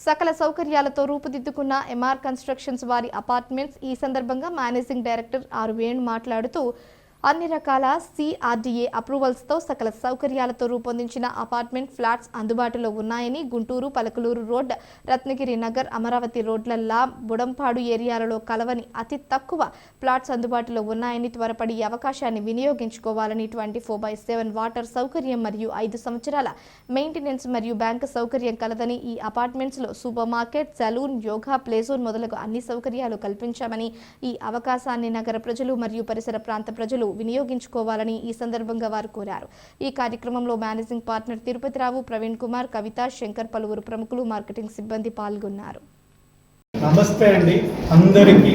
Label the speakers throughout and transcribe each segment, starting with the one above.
Speaker 1: సకల సౌకర్యాలతో రూపుదిద్దుకున్న ఎంఆర్ కన్స్ట్రక్షన్స్ వారి అపార్ట్మెంట్స్ ఈ సందర్భంగా మేనేజింగ్ డైరెక్టర్ ఆర్ వేణు మాట్లాడుతూ అన్ని రకాల సిఆర్డీఏ అప్రూవల్స్తో సకల సౌకర్యాలతో రూపొందించిన అపార్ట్మెంట్ ఫ్లాట్స్ అందుబాటులో ఉన్నాయని గుంటూరు పలకలూరు రోడ్ రత్నగిరి నగర్ అమరావతి రోడ్లల్లా బుడంపాడు ఏరియాలలో కలవని అతి తక్కువ ప్లాట్స్ అందుబాటులో ఉన్నాయని త్వరపడి ఈ అవకాశాన్ని వినియోగించుకోవాలని twenty four by seven water సౌకర్యం మరియు ఐదు సంవత్సరాల మెయింటెనెన్స్ మరియు బ్యాంకు సౌకర్యం కలదని ఈ అపార్ట్మెంట్స్లో supermarket salon yoga play zone మొదలగు అన్ని సౌకర్యాలు కల్పించామని ఈ అవకాశాన్ని నగర ప్రజలు మరియు పరిసర ప్రాంత ప్రజలు వినియోగించుకోవాలని ఈ సందర్భంగా వారు కోరారు. ఈ కార్యక్రమంలో మేనేజింగ్ పార్ట్నర్ తిరుపతిరావు ప్రవీణ్ కుమార్ కవిత శంకర్ పలువురు ప్రముఖులు మార్కెటింగ్ సిబ్బంది పాల్గొన్నారు.
Speaker 2: నమస్తే అండి. అందరికీ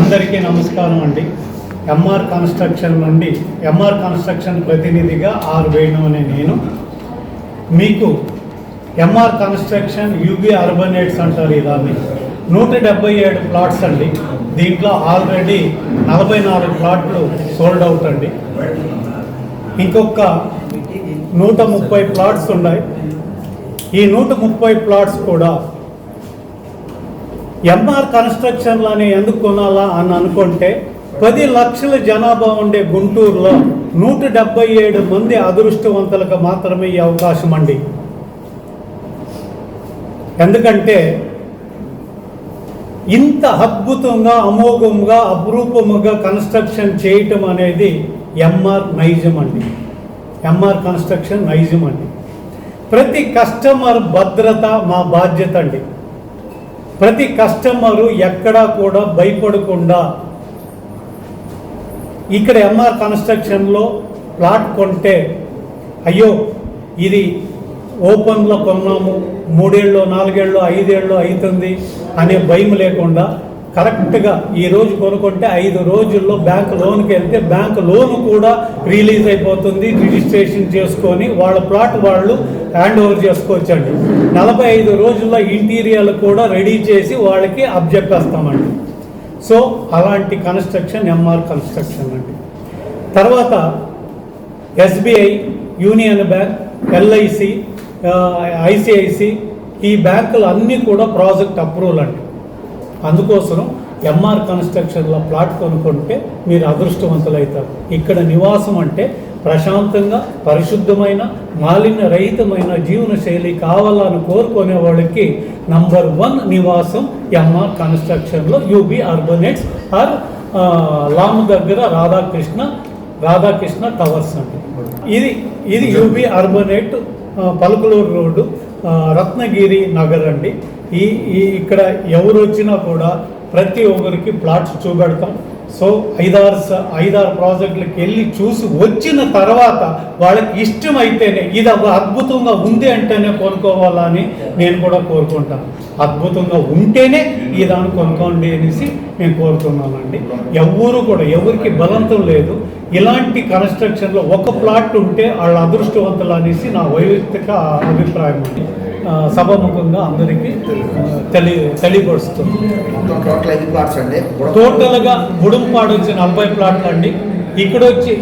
Speaker 2: అందరికీ నమస్కారం అండి. ఎంఆర్ కన్స్ట్రక్షన్ నుండి ఎంఆర్ కన్స్ట్రక్షన్ ప్రతినిధిగా ఆర్ వేణు అనే నేను. మీకు ఎంఆర్ కన్స్ట్రక్షన్ యూబీ అర్బనేట్స్ అంటారు ఇదాన్ని నూట డెబ్బై ఏడు ప్లాట్స్ అండి. దీంట్లో ఆల్రెడీ నలభై నాలుగు ప్లాట్లు సోల్డ్ అవుట్ అండి. ఇంకొక నూట ముప్పై ప్లాట్స్ ఉన్నాయి. ఈ నూట ముప్పై ప్లాట్స్ కూడా ఎంఆర్ కన్స్ట్రక్షన్లని ఎందుకు కొనాలా అని అనుకుంటే పది లక్షల జనాభా ఉండే గుంటూరులో నూట డెబ్బై ఏడు మంది అదృష్టవంతులకు మాత్రమే ఈ అవకాశం అండి. ఎందుకంటే ఇంత అద్భుతంగా అమోఘంగా అపురూపముగా కన్స్ట్రక్షన్ చేయటం అనేది ఎంఆర్ నైజం అండి. ఎంఆర్ కన్స్ట్రక్షన్ నైజం అండి. ప్రతి కస్టమర్ భద్రత మా బాధ్యత అండి. ప్రతి కస్టమరు ఎక్కడా కూడా భయపడకుండా ఇక్కడ ఎంఆర్ కన్స్ట్రక్షన్లో ప్లాట్ కొంటే అయ్యో ఇది ఓపెన్లో కొన్నాము మూడేళ్ళు నాలుగేళ్ళు ఐదేళ్ళు అవుతుంది అనే భయం లేకుండా కరెక్ట్గా ఈ రోజు కొనుక్కుంటే ఐదు రోజుల్లో బ్యాంక్ లోన్కి వెళ్తే బ్యాంక్ లోన్ కూడా రిలీజ్ అయిపోతుంది. రిజిస్ట్రేషన్ చేసుకొని వాళ్ళ ప్లాట్ వాళ్ళు హ్యాండ్ ఓవర్ చేసుకోవచ్చండి. నలభై ఐదు రోజుల్లో ఇంటీరియర్లు కూడా రెడీ చేసి వాళ్ళకి అబ్జెక్ట్ సో అలాంటి కన్స్ట్రక్షన్ ఎంఆర్ కన్స్ట్రక్షన్ అండి. తర్వాత SBI union bank LIC ICICI ఈ బ్యాంకులు అన్నీ కూడా ప్రాజెక్ట్ అప్రూవల్ అండి. అందుకోసం ఎంఆర్ కన్స్ట్రక్షన్లో ప్లాట్ కొనుక్కుంటే మీరు అదృష్టవంతులవుతారు ఇక్కడ నివాసం అంటే ప్రశాంతంగా పరిశుద్ధమైన మాలిన్య రహితమైన జీవన శైలి కావాలని కోరుకునే వాళ్ళకి నంబర్ వన్ నివాసం ఎంఆర్ కన్స్ట్రక్షన్లో యూబీ అర్బనేట్స్ ఆర్ లామ్ దగ్గర రాధాకృష్ణ రాధాకృష్ణ టవర్స్ అండి. ఇది ఇది UB Urbanate Palukuluru road Ratnagiri Nagar అండి. ఈ ఇక్కడ ఎవరు వచ్చినా కూడా ప్రతి ఒక్కరికి ప్లాట్స్ చూపెడతాం. సో ఐదారు స- ఐదారు ప్రాజెక్టులకు వెళ్ళి చూసి వచ్చిన తర్వాత వాళ్ళకి ఇష్టమైతేనే ఇది ఒక అద్భుతంగా ఉంది అంటేనే కొనుక్కోవాలని నేను కూడా కోరుకుంటాను. అద్భుతంగా ఉంటేనే ఈ దాన్ని కొనుక్కోండి అనేసి నేను కోరుతున్నానండి. ఎవరు కూడా ఎవరికి బలంతం లేదు. ఇలాంటి కన్స్ట్రక్షన్లో ఒక ప్లాట్ ఉంటే వాళ్ళ అదృష్టవంతులు అనేసి నా వైయక్తిక అభిప్రాయం అండి. సభాముఖంగా అందరికీ తెలి తెలియపరుస్తుంది. టోటల్గా బుడుంపాడు వచ్చి నలభై ప్లాట్లు అండి ఇక్కడ వచ్చి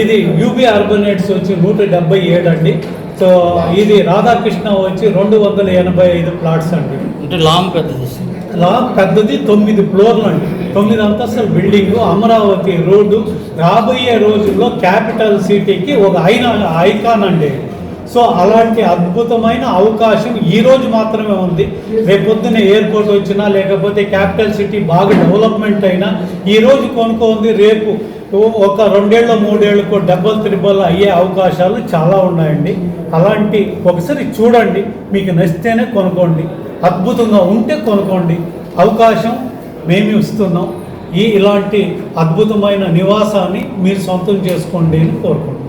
Speaker 2: ఇది యూబీ అర్బనేట్స్ వచ్చి నూట డెబ్బై ఏడు అండి సో ఇది రాధాకృష్ణ వచ్చి రెండు వందల ఎనభై ఐదు ప్లాట్స్ అండి
Speaker 3: అంటే లాంగ్ పెద్దది.
Speaker 2: లా పెద్దది తొమ్మిది ఫ్లోర్లు అండి తొమ్మిది అంతస్తుల బిల్డింగ్ అమరావతి రోడ్డు. రాబోయే రోజుల్లో క్యాపిటల్ సిటీకి ఒక ఐనా ఐకాన్ అండి. సో అలాంటి అద్భుతమైన అవకాశం ఈరోజు మాత్రమే ఉంది. రేపొద్దున ఎయిర్పోర్ట్ వచ్చినా లేకపోతే క్యాపిటల్ సిటీ బాగా డెవలప్మెంట్ అయినా ఈరోజు కొనుక్కోంది. రేపు ఒక రెండేళ్ళు మూడేళ్ళకు డబ్బల్ త్రిబల్ అయ్యే అవకాశాలు చాలా ఉన్నాయండి. అలాంటి ఒకసారి చూడండి. మీకు నచ్చితేనే కొనుక్కోండి. అద్భుతంగా ఉంటే కొనుక్కోండి. అవకాశం మేము ఇస్తున్నాం. ఈ ఇలాంటి అద్భుతమైన నివాసాన్ని మీరు సొంతం చేసుకోండి అని కోరుకుంటున్నాం.